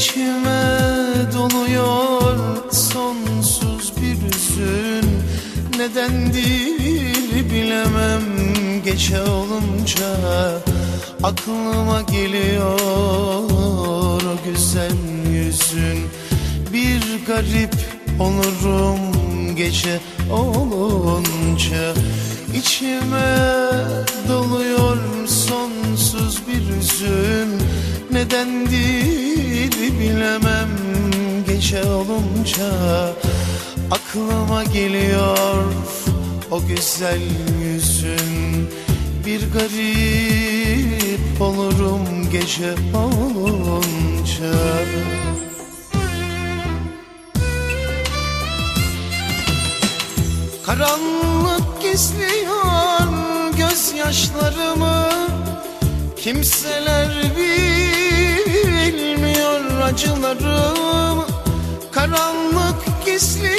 İçime doluyor sonsuz bir hüzün. Nedendir bilemem gece olunca Aklıma geliyor o güzel yüzün. Bir garip olurum gece olunca. İçime doluyor sonsuz bir hüzün. Nedendir bilemem gece olunca Aklıma geliyor o güzel yüzün. Bir garip olurum gece olunca. Karanlık gizliyor gözyaşlarımı. Kimseler bilmiyor acılarımı Karanlık gizliyor